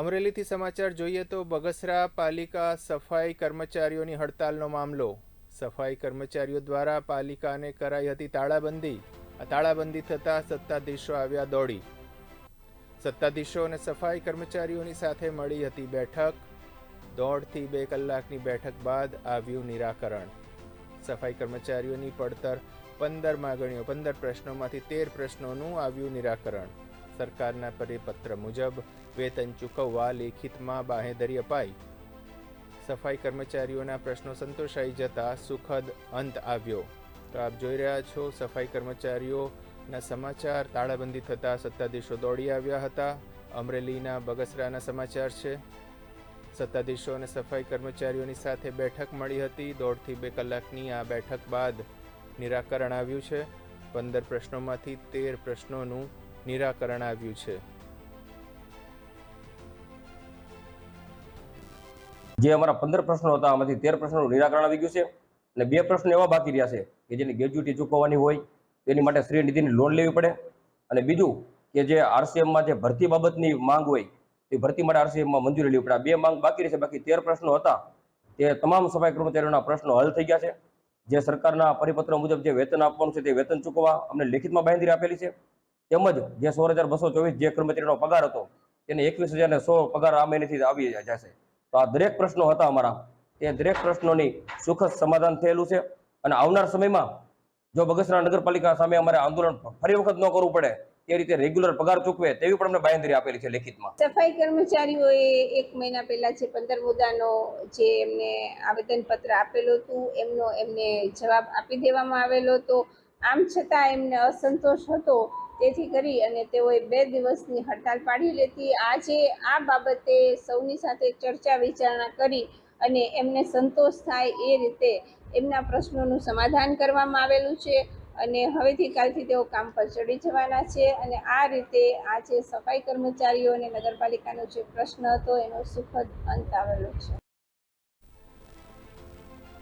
અમરેલીથી સમાચાર જોઈએ તો બગસરા પાલિકા સફાઈ કર્મચારીઓની હડતાલનો મામલો. સફાઈ કર્મચારીઓ દ્વારા પાલિકાને કરાઈ હતી તાળાબંધી. આ તાળાબંધી થતાં સત્તાધીશો આવ્યા દોડી. સત્તાધીશો અને સફાઈ કર્મચારીઓની સાથે મળી હતી બેઠક. દોઢથી બે કલાકની બેઠક બાદ આવ્યું નિરાકરણ. સફાઈ કર્મચારીઓની પડતર પંદર માગણીઓ, પંદર પ્રશ્નોમાંથી તેર પ્રશ્નોનું આવ્યું નિરાકરણ. સરકારના પરિપત્ર મુજબ વેતન ચૂકવવા લેખિતમાં બાહેધરી અપાઈ. સફાઈ કર્મચારીઓના પ્રશ્નો સંતોષાઈ જતા સુખદ અંત આવ્યો. તો આપ જોઈ રહ્યા છો, સફાઈ કર્મચારીઓના સમાચાર તાળાબંધી થતાં સત્તાધીશો દોડી આવ્યા હતા. અમરેલીના બગસરાના સમાચાર છે. સત્તાધીશો અને સફાઈ કર્મચારીઓની સાથે બેઠક મળી હતી. દોઢથી બે કલાકની આ બેઠક બાદ નિરાકરણ આવ્યું છે. પંદર પ્રશ્નોમાંથી તેર પ્રશ્નોનું નિરાકરણ આવ્યું છે. જે અમારા પંદર પ્રશ્નો હતા, આમાંથી તેર પ્રશ્નોનું નિરાકરણ આવી ગયું છે અને બે પ્રશ્નો એવા બાકી રહ્યા છે કે જેની ગ્રેજ્યુટી ચૂકવવાની હોય, તેની માટે શ્રી નિધિની લોન લેવી પડે અને બીજું કે જે આરસીએમમાં જે ભરતી બાબતની માંગ હોય, તે ભરતી માટે આરસીએમમાં મંજૂરી લેવી પડે. આ બે માંગ બાકી છે બાકી તેર પ્રશ્નો હતા, તે તમામ સફાઈ કર્મચારીઓના પ્રશ્નો હલ થઈ ગયા છે. જે સરકારના પરિપત્ર મુજબ જે વેતન આપવાનું છે, તે વેતન ચૂકવવા અમને લેખિતમાં બાંધી આપેલી છે. તેમજ જે સોળ હજાર બસો ચોવીસ જે કર્મચારીનો પગાર હતો, તેને એકવીસ હજાર સો પગાર આ મહિનેથી આવી જશે. તો આ દરેક પ્રશ્નો હતા અમારા. તે દરેક પ્રશ્નોની સુખદ સમાધાન થયેલું છે અને આવનાર સમયમાં જો બગસરા નગરપાલિકા સામે અમારે આંદોલન ફરી વખત ન કરવું પડે, તે રીતે રેગ્યુલર પગાર ચૂકવે તેવી પણ અમને બાંયધરી આપેલી છે લેખિતમાં. સફાઈ કર્મચારીઓએ એક મહિના પહેલા જે પંદર મુદ્દાનો જે એમને આવેદનપત્ર આપેલું હતું, એમનો એમને જવાબ આપી દેવામાં આવેલો હતો. આમ છતાં એમને અસંતોષ હતો તેથી કરી અને તેઓએ બે દિવસની હડતાલ પાડી લેતી આજે આ બાબતે સૌની સાથે ચર્ચા વિચારણા કરી અને એમને સંતોષ થાય એ રીતે એમના પ્રશ્નોનું સમાધાન કરવામાં આવેલું છે અને હવેથી કાલથી તેઓ કામ પર ચડી જવાના છે અને આ રીતે આજે સફાઈ કર્મચારીઓ અને નગરપાલિકાનો જે પ્રશ્ન હતો એનો સુખદ અંત આવેલો છે.